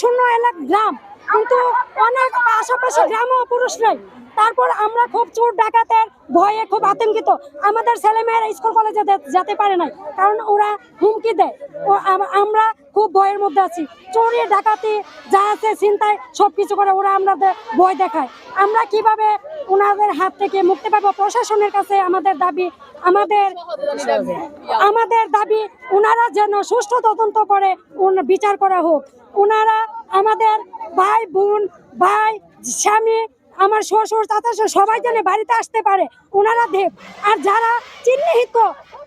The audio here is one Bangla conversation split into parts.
শূন্য এলাকা গ্রাম। কিন্তু অনেক আশেপাশে গ্রামও পুরুষ নেই। তারপর আমরা খুব চোর, ডাকাতের ভয়ে খুব আতঙ্কিত। আমাদের ছেলেমেয়েরা স্কুল কলেজে যেতে পারে না কারণ ওরা হুমকি দেয়। ও আমরা খুব ভয়ের মধ্যে আছি। চোর, ডাকাতি, যা আছে চিন্তায় সব কিছু করে ওরা আমাদের ভয় দেখায়। আমরা কীভাবে ওনাদের হাত থেকে মুক্তি পাবো। প্রশাসনের কাছে আমাদের দাবি, আমাদের আমাদের দাবি ওনারা যেন সুষ্ঠু তদন্ত করে বিচার করা হোক। ওনারা আমাদের ভাই, বোন, ভাই, স্বামী, আমার শ্বশুর, চাচা সবাই যেন বাড়িতে আসতে পারে। ওনারা দেব। আর যারা চিহ্নিত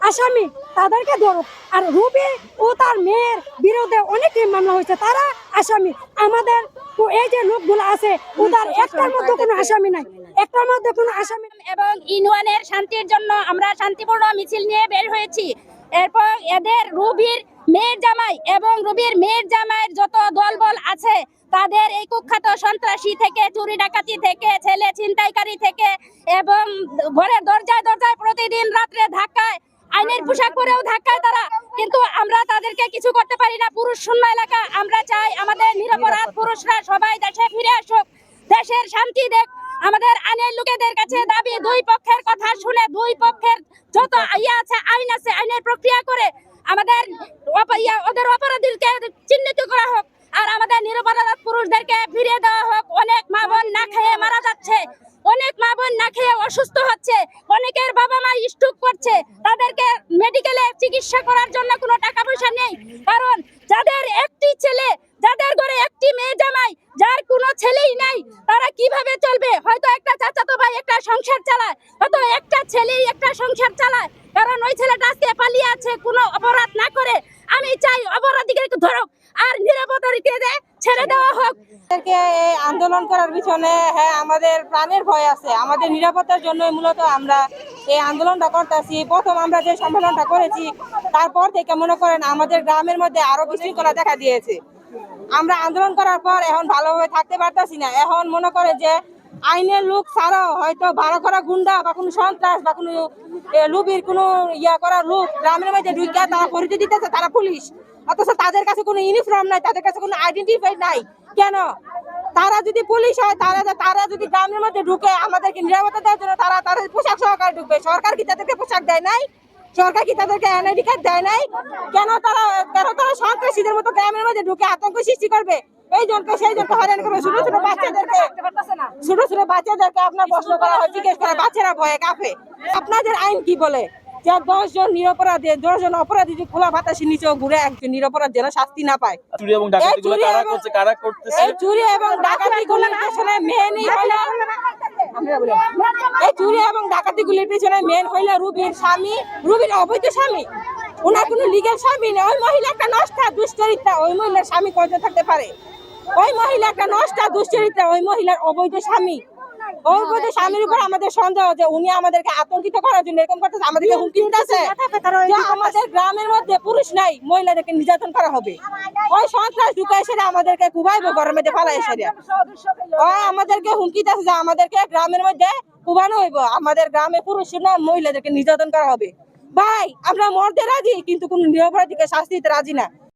আসামি, তাদেরকে ধরুক আর রুবি ও তার মেয়ের বিরুদ্ধে অনেক মামলা হয়েছে, তারা আসামি। আমাদের এই যে লোকগুলো আছে ওদের একটার মধ্যে কোনো আসামি নাই। এবং ইউনিয়নের শান্তির জন্য আমরা শান্তিপূর্ণ মিছিল নিয়ে বের হয়েছি। এরপর এদের রুবির মেয়ের জামাই এবং রুবির মেয়ের জামাইয়ের যত দলবল আছে, তাদের এই কুখ্যাত সন্ত্রাসী থেকে, চুরি ডাকাতি থেকে, ছেলে ছিনতাইকারী থেকে এবং ঘরের দরজায় দরজায় প্রতিদিন রাত্রে ধাক্কায়, আইনের পোশাক পরেও ধাক্কায় তারা। কিন্তু আমরা তাদেরকে কিছু করতে পারি না। পুরুষ শূন্য এলাকা, আমরা চাই আমাদের নিরপরাধ পুরুষরা সবাই দেশে ফিরে আসুক, দেশের শান্তি দেখ আমাদের আইনের লোকেদের কাছে দাবি, দুই পক্ষের কথা শুনে দুই পক্ষের যত ইয়ে আছে, আইন আছে, আইনের প্রক্রিয়া করে আমাদের ওদের অপরাধীকে চিহ্নিত করা হোক আর আমাদের নিরপরাধ পুরুষদেরকে ফিরিয়ে দেওয়া হোক। অনেক মা বোন না খেয়ে মারা যাচ্ছে, অনেক মা বোন না খেয়ে অসুস্থ হচ্ছে, অনেকের বাবা মা স্ট্রোক করছে, তাদেরকে মেডিকেলে চিকিৎসা করার জন্য কোনো টাকা পয়সা নেই কারণ যাদের একটি ছেলে যাদের ঘরে একটি মেয়ে জামাই যার কোনো ছেলেই নাই কীভাবে চলবে। হয়তো একটা চাচাতো ভাই একটা সংসার চালায়, হয়তো একটা ছেলেই একটা সংসার চালায়। কারণ ওই ছেলেটা আজকে পালিয়ে আছে, কোনো অপরাধ না করে। আমি চাই অপরাধীকে ধরুক আর নিরাপত্তাকে ছেড়ে দেওয়া হোক। এই আন্দোলন করার পিছনে হ্যাঁ আমাদের প্রাণের ভয় আছে। আমাদের নিরাপত্তার জন্য মূলত আমরা এই আন্দোলনটা করতেছি। প্রথম আমরা যে সম্মেলনটা করেছি, তারপর থেকে মনে করেন আমাদের গ্রামের মধ্যে আরও বিশৃঙ্খলা দেখা দিয়েছে। আমরা আন্দোলন করার পর এখন ভালোভাবে থাকতে পারতাছি না। এখন মনে করে যে আইনের লোক ছাড়াও হয়তো ভাড়া করা গুন্ডা বা কোনো সন্ত্রাস বা কোনো লুবির কোনো ইয়া করা লোক গ্রামের মধ্যে ঢুকে তারা পরিচয় দিতেছে, তারা পুলিশ। অথচ তাদের কাছে কোনো ইউনিফর্ম নাই, তাদের কাছে কোনো আইডেন্টিফাই নাই। কেন? তারা যদি পুলিশ হয়, তারা তারা যদি গ্রামের মধ্যে ঢুকে আমাদেরকে নিরাপত্তা দেওয়ার জন্য তারা তাদের পোশাক সহকারে ঢুকবে। সরকার কি তাদেরকে পোশাক দেয় নাই? সরকার কি তাদেরকে এনআইডি কার্ড দেয় নাই? কেন তারা কেন তারা সন্ত্রাসীদের মতো গ্রামের মধ্যে ঢুকে আতঙ্ক সৃষ্টি করবে? এই জনকে সেই জনকে হয়রান করবে। ছোট ছোট বাচ্চাদেরকে ছোট ছোট বাচ্চাদেরকে আপনার প্রশ্ন করা হয় জিজ্ঞেস করা বাচ্চারা ভয়ে কাঁপে। আপনাদের আইন কি বলে? যে দশ জন নিরপরাধী দশ জন অপরাধী যে খোলা বাতাসের নিচে ঘুরে একজন নিরপরাধ যেন শাস্তি না পায়। চুরি এবং ডাকাতি গুলো চুরি কারা এবং- করছে কারা করতেছে? এই চুরি এবং ডাকাতি গুলির পেছনে মেনই হইল এই চুরি এবং ডাকাতিগুলির পিছনে মেন হইল রুবির স্বামী, রুবির অবৈধ স্বামী। ওনার কোনো লিগেল স্বামী নেই। ওই মহিলা একটা নষ্টা দুশ্চরিত্রা, ওই মহিলার স্বামী কত থাকতে পারে? ওই মহিলা একটা নষ্টা দুশ্চরিত্রা, ওই মহিলার অবৈধ স্বামী। আমাদের আমাদেরকে হুমকি দিতেছে। যে আমাদেরকে গ্রামের মধ্যে কুবানো হইব। আমাদের গ্রামে পুরুষ না, মহিলাদেরকে নির্যাতন করা হবে। ভাই, আমরা মরতে রাজি, কিন্তু কোন নিরপরাধীকে শাস্তি দিতে রাজি না।